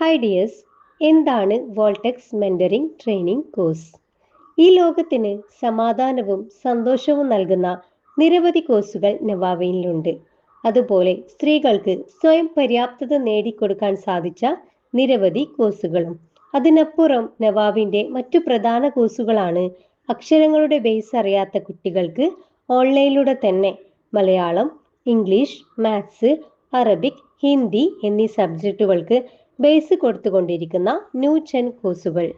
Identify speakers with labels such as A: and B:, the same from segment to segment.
A: Hi dears എന്താണ് വോൾടെക്സ് mentoring training course ഈ ലോകത്തിന് സമാധാനവും സന്തോഷവും നൽകുന്ന നിരവധി കോഴ്സുകൾ നവാവയിലുണ്ട്. അതുപോലെ സ്ത്രീകൾക്ക് സ്വയം പര്യാപ്തത നേടിക്കൊടുക്കാൻ സാധിച്ച നിരവധി കോഴ്സുകളും അതിനപ്പുറം നവാവിന്റെ മറ്റു പ്രധാന കോഴ്സുകളാണ് അക്ഷരങ്ങളുടെ ബേസ് അറിയാത്ത കുട്ടികൾക്ക് ഓൺലൈനിലൂടെ തന്നെ Malayalam English maths Arabic Hindi എന്നീ സബ്ജക്റ്റുകൾക്ക് ബേസ് കൊടുത്തുകൊണ്ടിരിക്കുന്ന ന്യൂജൻ കോഴ്സുകൾ.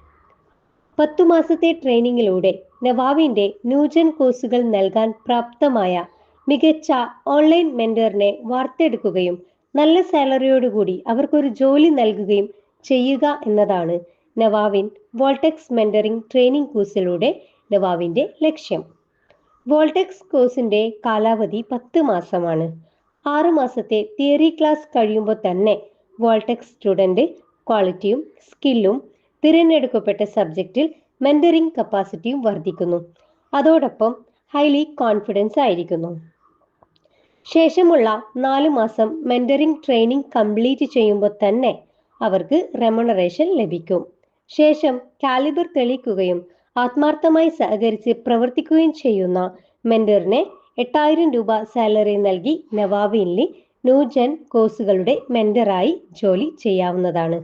A: പത്തു മാസത്തെ ട്രെയിനിങ്ങിലൂടെ നവാവിന്റെ ന്യൂജൻ കോഴ്സുകൾ നൽകാൻ പ്രാപ്തമായ മികച്ച ഓൺലൈൻ മെന്ററിനെ വാർത്തെടുക്കുകയും നല്ല സാലറിയോടുകൂടി അവർക്കൊരു ജോലി നൽകുകയും ചെയ്യുക എന്നതാണ് നവാവിൻ വോൾടെക്സ് മെന്ററിംഗ് ട്രെയിനിങ് കോഴ്സിലൂടെ നവാവിന്റെ ലക്ഷ്യം. വോൾടെക്സ് കോഴ്സിന്റെ കാലാവധി പത്ത് മാസമാണ്. ആറു മാസത്തെ തിയറി ക്ലാസ് കഴിയുമ്പോൾ തന്നെ വോൾടെക്സ് സ്റ്റുഡന്റ് ക്വാളിറ്റിയും സ്കില്ലും തിരഞ്ഞെടുക്കപ്പെട്ട സബ്ജക്റ്റിൽ മെന്ററിംഗ് കപ്പാസിറ്റിയും വർദ്ധിക്കുന്നു. അതോടൊപ്പം ഹൈലി കോൺഫിഡൻസ് ആയിരിക്കുന്നു. ശേഷമുള്ള നാല് മാസം മെന്ററിംഗ് ട്രെയിനിങ് കംപ്ലീറ്റ് ചെയ്യുമ്പോൾ തന്നെ അവർക്ക് റെമണറേഷൻ ലഭിക്കും. ശേഷം കാലിബർ തെളിയിക്കുകയും ആത്മാർത്ഥമായി സഹകരിച്ച് പ്രവർത്തിക്കുകയും ചെയ്യുന്ന മെന്ററിനെ എട്ടായിരം രൂപ സാലറി നൽകി നവാബിനിൽ ന്യൂജൻ കോഴ്സുകളുടെ മെന്ററായി ജോലി ചെയ്യാവുന്നതാണ്.